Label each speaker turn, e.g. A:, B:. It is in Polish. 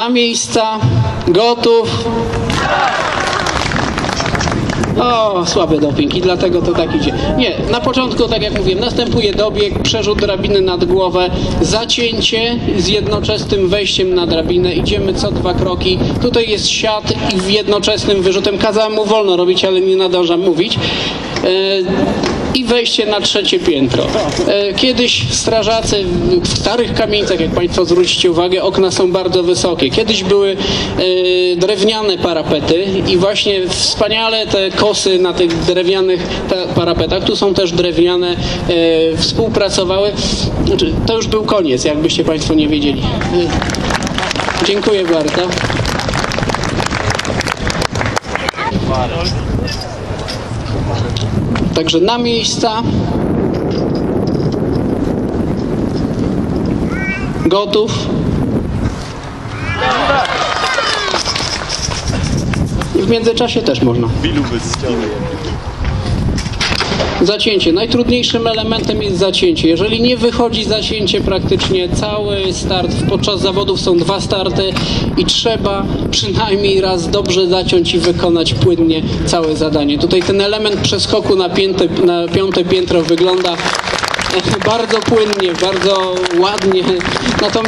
A: Na miejsca, gotów. O, słabe dopingi, dlatego to tak idzie. Nie, na początku, tak jak mówiłem, następuje dobieg, przerzut drabiny nad głowę, zacięcie z jednoczesnym wejściem na drabinę. Idziemy co dwa kroki. Tutaj jest siat i w jednoczesnym wyrzutem. Kazałem mu wolno robić, ale nie nadążam mówić. E, i wejście na trzecie piętro. E, Kiedyś strażacy w starych kamienicach, jak Państwo zwrócicie uwagę, okna są bardzo wysokie. Kiedyś były e, drewniane parapety i właśnie wspaniale te kosy na tych drewnianych ta- parapetach, tu są też drewniane, e, współpracowały. Znaczy, to już był koniec, jakbyście Państwo nie wiedzieli. Dziękuję bardzo. Także na miejsca. Gotów. I w międzyczasie też można.
B: Bilu.
A: Zacięcie. Najtrudniejszym elementem jest zacięcie. Jeżeli nie wychodzi zacięcie, praktycznie cały start podczas zawodów są dwa starty i trzeba przynajmniej raz dobrze zaciąć i wykonać płynnie całe zadanie. Tutaj ten element przeskoku na, pięte, na piąte piętro wygląda bardzo płynnie, bardzo ładnie. Natomiast